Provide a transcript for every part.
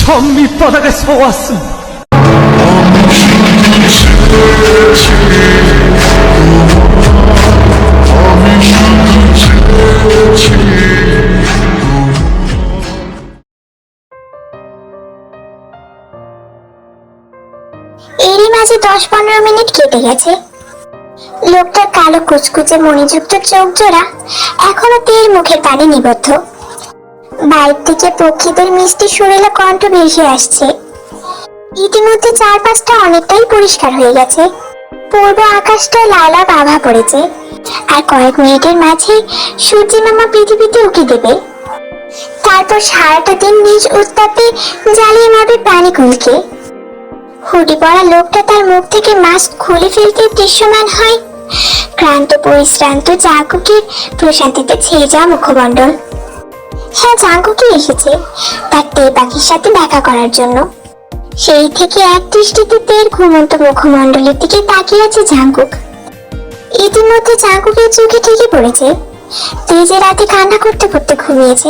전 밑바닥에서 왔습니다. এরই মাঝে দশ পনেরো মিনিট কেটে গেছে লোকটার কালো কুচকুচে মণিযুক্ত চোখ জোড়া এখনো তেল মুখের পানি নিবদ্ধ বাইর থেকে পক্ষীদের মিষ্টি সুরেলা কণ্ঠ ভেসে আসছে। ইতিমধ্যে চারপাশটা অনেকটাই পরিষ্কার হয়ে গেছে। পূর্ব আকাশটায় লালা আভা পড়েছে। আর কয়েক মিনিটের মাঝে সূর্যি মামা পৃথিবীতে উকি দেবে। তারপর সারাটা দিন নিজ উত্তাপে জ্বালিয়ে মারবে প্রাণীকুলকে হুডি পরা লোকটা তার মুখ থেকে মাস্ক খুলে ফেলতে দৃশ্যমান হয়। ক্লান্ত, পরিশ্রান্ত জাঙ্কুকের প্রশান্তিতে ছেয়ে যাওয়া মুখমণ্ডল। হ্যাঁ জাঙ্কুকি এসেছে। তার তে পাখির সাথে দেখা করার জন্য। সেই থেকে এক দৃষ্টিতে তের ঘুমন্ত মুখমণ্ডলের দিকে তাকিয়ে আছে জাঙ্কুক। ইতিমধ্যে জাঙ্কুকের চোখে ঠিকই পড়েছে। তেজে রাতে কান্না করতে করতে ঘুমিয়েছে।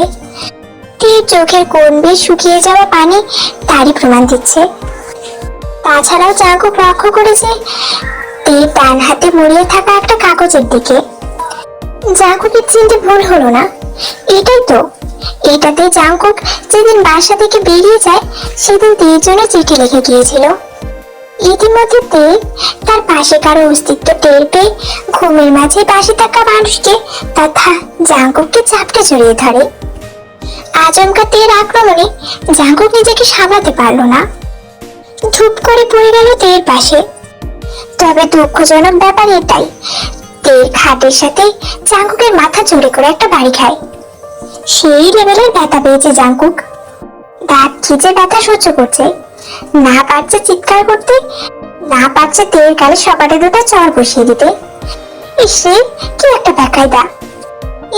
তের চোখের কোন বেশ শুকিয়ে যাওয়া পানি তারই প্রমাণ দিচ্ছে। তাছাড়াও জাঙ্কুক লক্ষ্য করেছে এই ডান হাতে মুড়িয়ে থাকা একটা কাগজের দিকে। জাঙ্কুকের চিনতে ভুল হলো না। এটাই তো এটাতে জাঙ্কুক যেদিন বাসা থেকে বেরিয়ে যায়, সেদিন তের জন্য চিঠি লিখে গিয়েছিল। ইতিমধ্যে তে তার পাশে কারও অস্তিত্ব টের পেয়ে ঘুমের মাঝে পাশে থাকা মানুষকে তথা জাঙ্কুককে চাপটা জড়িয়ে ধরে। আচমকা তের আক্রমণে জাঙ্কুক নিজেকে সামলাতে পারল না। ধূপ করে পড়ে গেল তের পাশে। তবে দুঃখজনক ব্যাপার এটাই, তের খাটের সাথে জাঙ্কুকের মাথা জোরে করে একটা বাড়ি খায়। সেই লেভেলের ব্যথা পেয়েছে জাঙ্কুক দাঁত খিচে ব্যথা সহ্য করছে। না পারছে চিৎকার করতে, না পারছে তের গালে সপাটে দুটো চর বসিয়ে দিতে। ইসে কি একটা বেকায়দা।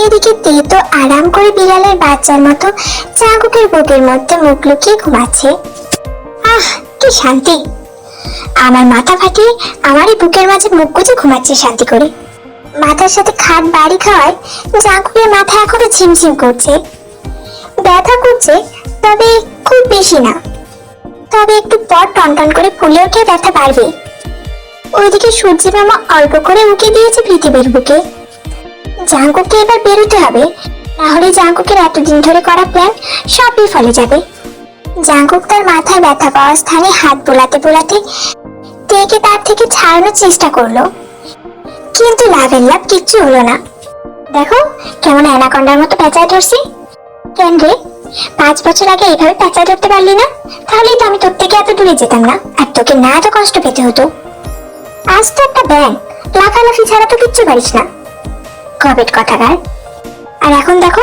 এদিকে তে তো আরাম করে বিড়ালের বাচ্চার মতো জাঙ্কুকের বুকের মধ্যে মুখ লুকিয়ে ঘুমাচ্ছে। আহ, কি শান্তি। আমার মাথা ফাটিয়ে আমারই বুকের মাঝে মুখ গুজে ঘুমাচ্ছে শান্তি করে। মাথার সাথে খাট বাড়ি খাওয়ায় জাঙ্কুকের মাথা এখনও ঝিমঝিম করছে। ব্যথা করছে, তবে খুব বেশি না। তবে একটু পর টনটন করে ফুলে ওঠে ব্যথা বাড়বে। ওইদিকে সূর্যি মামা অল্প করে উঁকে দিয়েছে পৃথিবীর বুকে। জাঙ্কুককে এবার বেরোতে হবে, না নাহলে জাঙ্কুকের এতদিন ধরে করা প্ল্যান সব বিফলে যাবে। জাঙ্কুক তার মাথায় ব্যথা পাওয়া স্থানে হাত বোলাতে বোলাতে, তেকে তার থেকে ছাড়ানোর চেষ্টা করল। কিন্তু লাভের লাভ কিচ্ছু হলো না। দেখো, কেমন অ্যানাকন্ডার মতো পেঁচায় ধরছি। কেন রে? পাঁচ বছর আগে এইভাবে পেঁচায় ধরতে পারলি না? তাহলেই তো আমি তোর থেকে এত দূরে যেতাম না, আর তোকে না এত কষ্ট পেতে হতো। আজ তো একটা ব্যাং, লাফালাফি ছাড়া তো কিচ্ছু পারিস না। কবেট কথাকার। আর এখন দেখো,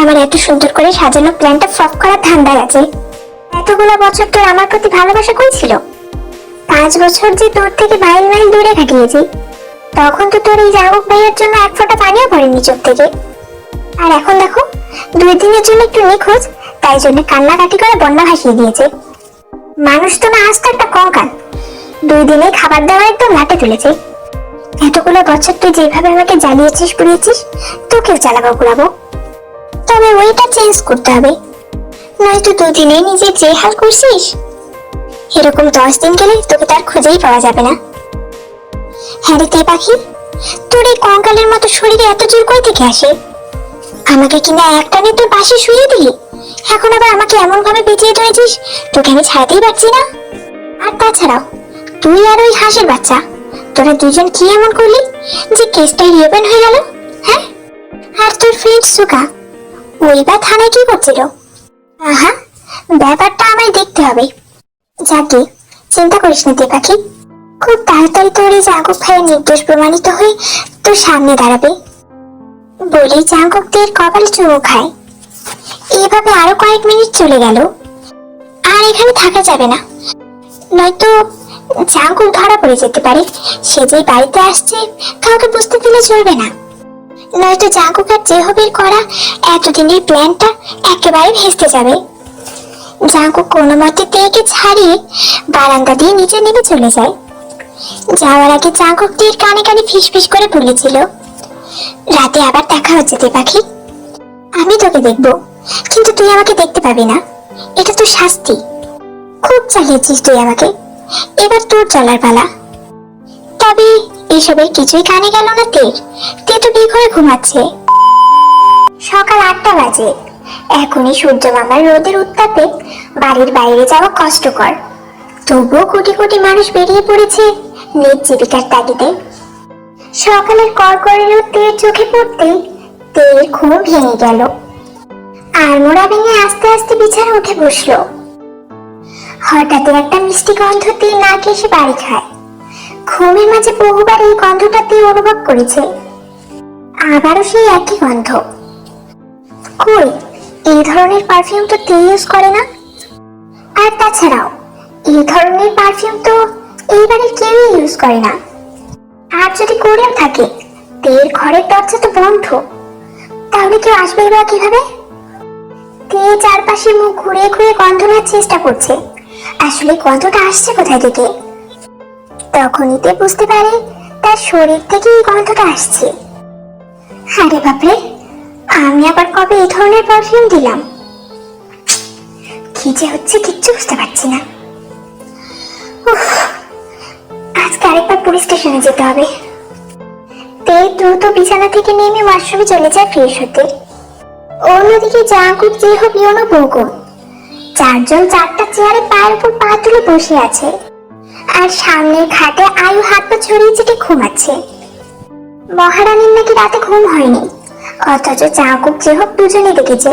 আমার এত সুন্দর করে সাজানো প্ল্যানটা ফ্লপ করার ধান্দা আছে। এতগুলো বছর তোর আমার প্রতি ভালোবাসা কই ছিল? পাঁচ বছর যে তোর থেকে মাইল মাইল দূরে কাটিয়েছি। তখন তো তোর এই জাগক ভাইয়ের জন্য এক ফোঁটা পানিও পড়েনি চোখ থেকে। আর এখন দেখো, দুই দিনের জন্য একটু নিখোঁজ, তাই জন্য কান্নাকাটি করে বন্যা ভাসিয়ে দিয়েছে। মানুষ তো না, আজ তো একটা কঙ্কাল। দুই দিনে খাবার দাবার একদম লাটে তুলেছে। এতগুলো বছর তুই যেভাবে আমাকে জ্বালিয়েছিস, পুড়িয়েছিস, তোকেও জ্বালাবো পুরাবো তবে ওইটা চেঞ্জ করতে হবে। নয়তো দুদিনে নিজে যে হাল করছিস, এরকম দশ দিন গেলে তোকে তার খুঁজেই পাওয়া যাবে না। হ্যাঁ পাখি? তোর এই কঙ্কালের মতো শরীরে এত জোর কই থেকে আসে? আমাকে কিনা একটানে তোর পাশে শুয়ে দিলি? এখন আবার আমাকে এমন ভাবে পেঁচিয়ে ধরেছিস, তোকে আমি ছাড়াতেই পারছি না। আর তাছাড়াও, তুই আর ওই হাঁসের বাচ্চা, তোরা দুজন কি এমন করলি যে কেসটাই রিওপেন হয়ে গেল? হ্যাঁ? আর তোর ফ্রেন্ড সুকা, ওই বা থানায় কি করছিল? আহা, ব্যাপারটা আমায় দেখতে হবে। যাকে, চিন্তা করিস না তে পাখি। খুব তাড়াতাড়ি তোর এই জাঙ্কুক ভাইয়ের নির্দোষ প্রমাণিত হয়ে তোর সামনে দাঁড়াবে। বলে জাঙ্কুকদের কপালে চুমু খায়। এভাবে আরও কয়েক মিনিট চলে গেল। আর এখানে থাকা যাবে না। নয়তো জাঙ্কুক ধরা পড়ে যেতে পারে। সে যে বাড়িতে আসছে, কাউকে বুঝতে দিলে চলবে না। নয়তো জাঙ্কুক আর জেহবের করা, এতদিনের প্ল্যানটা একেবারে ভেস্তে যাবে। জাঙ্কুক কোনো মতে তেকে ছাড়িয়ে বারান্দা দিয়ে নিচে নেমে চলে যায়। যাওয়ার আগে জাঙ্কুক তীর কানে কানে ফিস ফিস করে বলেছিল, রাতে আবার দেখা হচ্ছে তে পাখি। আমি তোকে দেখব, কিন্তু তুই আমাকে দেখতে পাবি না। এটা তো শাস্তি। খুব চালিয়েছিস তুই আমাকে। এবার তোর চলার পালা। তবে এসবের কিছুই কানে গেল না তের তে তো বিয়ে করে ঘুমাচ্ছে। সকাল আটটা বাজে। এখনই সূর্য মামার রোদের উত্তাপে বাড়ির বাইরে যাওয়া কষ্টকর। তবুও কোটি কোটি মানুষ বেরিয়ে পড়েছে। নিজ জীবিকার তাগিদে। সকালের কড়কড়ের রোদ তের চোখে পড়তে তের ঘুম ভেঙে গেল। আর মোড়া ভেঙে আস্তে আস্তে বিছানা উঠে বসল। হঠাৎ একটা মিষ্টি গন্ধ তীর নাকে এসে বাড়ি খায়। ঘুমের মাঝে বহুবার এই গন্ধটা তীর অনুভব করেছে। আবারও সেই একই গন্ধ। কই, এই ধরনের পারফিউম তো তে ইউজ করে না? আর তাছাড়াও, এই ধরনের পারফিউম তো এই বাড়ির কেউই ইউজ করে না। আর যদি করেও থাকে তের ঘরের দরজা তো বন্ধ। তাহলে কেউ আসবে বা কীভাবে? তে চারপাশে মুখ ঘুরিয়ে ঘুরিয়ে গন্ধ নেওয়ার চেষ্টা করছে। আসলে গন্ধটা আসছে কোথায় থেকে? তখনই তে বুঝতে পারে তার শরীর থেকে এই গন্ধটা আসছে। আরে বাপরে আমি আবার কবে এই ধরনের পারফিউম দিলাম? কি যে হচ্ছে কিচ্ছু বুঝতে পারছি না। উফ, পুলিশ স্টেশনে যেতে হবে। তে দ্রুত বিছানা থেকে নেমে ওয়াশরুমে চলে যায় ফ্রেশ হতে। অন্যদিকে জাঙ্কুক, যে হোক ইয়নো বৌগুন চারজন চারটা চেয়ারে পায়ের উপর পা তুলে বসে আছে। আর সামনের খাটে আয়ু হাত পা ছড়িয়ে ছিটে ঘুমাচ্ছে মহারানীর নাকি রাতে ঘুম হয়নি। অথচ চাকুক যে হোক দুজনে দেখেছে।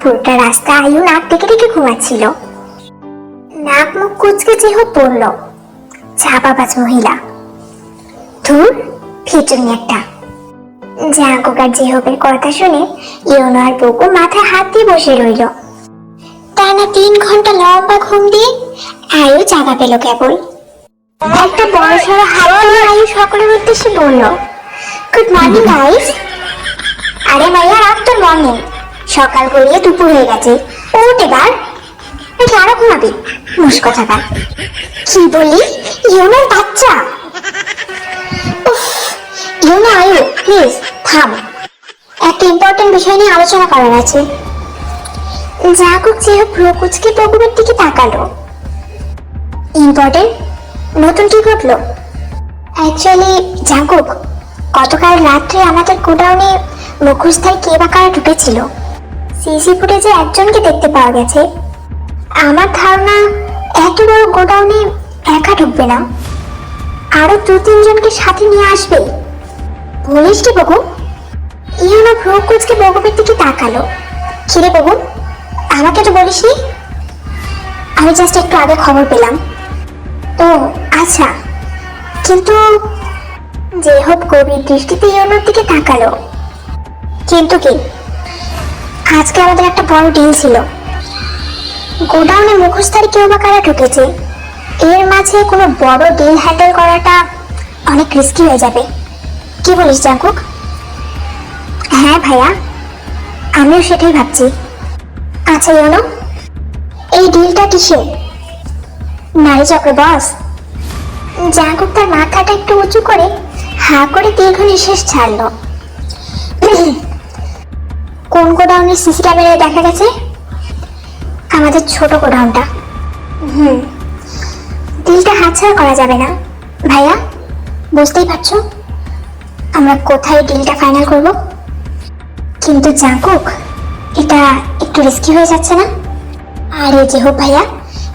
পুরোটা রাস্তা আয়ু নাক ডেকে ডেকে ঘুমাচ্ছিল। নাক মুখ কুচকে যে হোক পড়ল। চাপাবাজ মহিলা। ধুর ফিটুনি একটা। জেহবের কথা শুনে ইয়নো আর বকু মাথায় হাত দিয়ে বসে রইল। টানা তিন ঘণ্টা লম্বা ঘুম দিয়ে আয়ু জাগা পেল কেবল? একটা বড় হাত আয়ু সকলের উদ্দেশ্যে বলল, গুড মর্নিং, গাইস। আরে মাইয়া মর্নিং সকাল গড়িয়ে দুপুর হয়ে গেছে। ওঠ এবার। নাকি আরও ঘুমাবি। মুস্কো থাকা। কি বলি? ইউনোর বাচ্চা। আয়ু প্লিজ থাম। একটা ইম্পর্টেন্ট বিষয় নিয়ে আলোচনা করার আছে। কুচকে দিকে তাকালো। ইম্পর্টেন্ট নতুন কি ঘটলো? অ্যাকচুয়ালি জাগুক গতকাল রাত্রে আমাদের গোডাউনে মুখোশধারী কে বা ঢুকেছিল? সিসি ফুটেজে একজনকে দেখতে পাওয়া গেছে। আমার ধারণা, এত বড় গোডাউনে একা ঢুকবে না। আরও দু তিনজনকে সাথে নিয়ে আসবে। বলিস কি বকু ইহানা ভ্রু কুচকে বকুবের দিকে তাকালো। খিরে বকু আমাকে তো বলিসনি? আমি জাস্ট একটু আগে খবর পেলাম। ও আচ্ছা। কিন্তু যে হোক গভীর দৃষ্টিতে ইয়নোর দিকে তাকালো। কিন্তু কি? আজকে আমাদের একটা বড় ডিল ছিল। গোডাউনে মুখোশধারী কেউ বা কারা ঢুকেছে, এর মাঝে কোনো বড় ডিল হ্যান্ডেল করাটা অনেক রিস্কি হয়ে যাবে। কি বলিস জাঙ্কুক? হ্যাঁ ভাইয়া, আমিও সেটাই ভাবছি। আচ্ছা ইয়নো, এই ডিলটা কিসের? নারী চক্র বস জাঙ্কুক তার মাথাটা একটু উঁচু করে হা করে দীর্ঘ নিঃশ্বাস ছাড়ল। কোন গোডাউনের সিসি ক্যামেরায় দেখা গেছে? আমাদের ছোট গোডাউনটা। হুম। ডিলটা হাতছাড়া করা যাবে না। ভাইয়া, বুঝতেই পারছ? আমরা কোথায় ডিলটা ফাইনাল করব কিন্তু জাঙ্কুক এটা একটু রিস্কি হয়ে যাচ্ছে না अरे जे हो भैया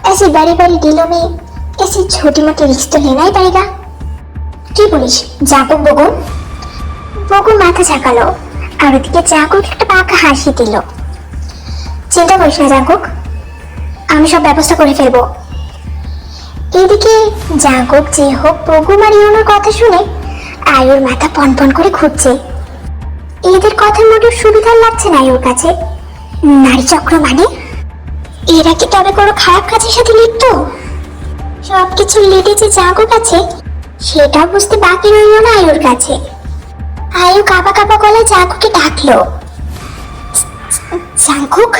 ऐसी बड़ी बड़ी डीलों में ऐसी छोटी मोटी रिस्क तो लेना ही पड़ेगा কি বলিস জাকুক বগুন বগুন মাথা ঝাঁকালো আর ওদিকে জাকুক একটা পাকা হাসি দিল চিন্তা করিস না জাকুক আমি সব ব্যবস্থা করে ফেলবো এদিকে জাকুক যে হোক বগু মারিয়ানোর কথা শুনে আয়ুর মাথা পনপন করে ঘুরছে। এদের কথা মোটেও সুবিধার লাগছে না আয়ুর কাছে। নারী চক্র মানে? এরা কি তবে কোনো খারাপ কাজের সাথে লিপ্ত? সবকিছু লিডে যে জাগো কাছে সেটা বুঝতে বাকি রইল না আয়ুর কাছে। আয়ু কাপা কাপা গলায় জাগুকে ডাকলো। জাঙ্কুক?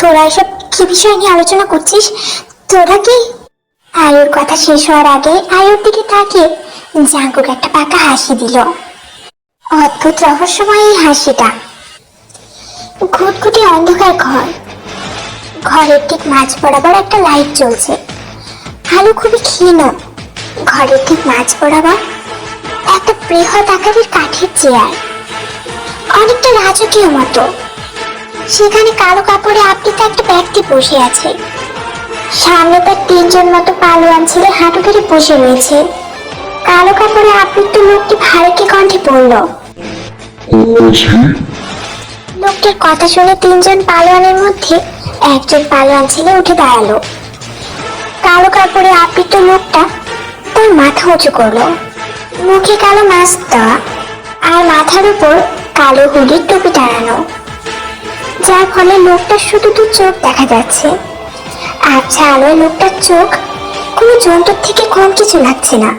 তোরা এসব কি বিষয় নিয়ে আলোচনা করছিস? তোরা কি? আয়ুর কথা শেষ হওয়ার আগে আয়ুর দিকে তাকিয়ে জাঙ্কুক একটা পাকা হাসি দিল। অদ্ভুত রহস্যময় এই হাসিটা। ঘুটঘুটে অন্ধকার ঘর। ঘরের ঠিক মাঝ বরাবর একটা লাইট জ্বলছে। আলো খুবই ক্ষীণ। ঘরের ঠিক মাঝ বরাবর একটা বৃহৎ আকারের কাঠের চেয়ার অনেকটা রাজকীয় মতো। সেখানে কালো কাপড়ে আবৃত একটা ব্যক্তি বসে আছে। সামনে তার তিনজন মতো পালোয়ান ছেলে হাঁটু ধরে বসে রয়েছে। কালো কাপড়ে আবৃত লোকটি ভারকে কণ্ঠে পড়ল। লোকটির কথা শুনে তিনজন পালোয়ানের মধ্যে একজন পালোয়ান ছেলে উঠে দাঁড়াল। কালো কাপড়ে আবৃত লোকটা তার মাথা উঁচু করল। মুখে কালো মাস্ক দেওয়া আর মাথার উপর কালো হুডির টুপি টানানো যার ফলে লোকটার শুধু দু চোখ দেখা যাচ্ছে। আচ্ছা আলোয় লোকটার চোখ কোনো জন্তুর থেকে কম কিছু লাগছে না।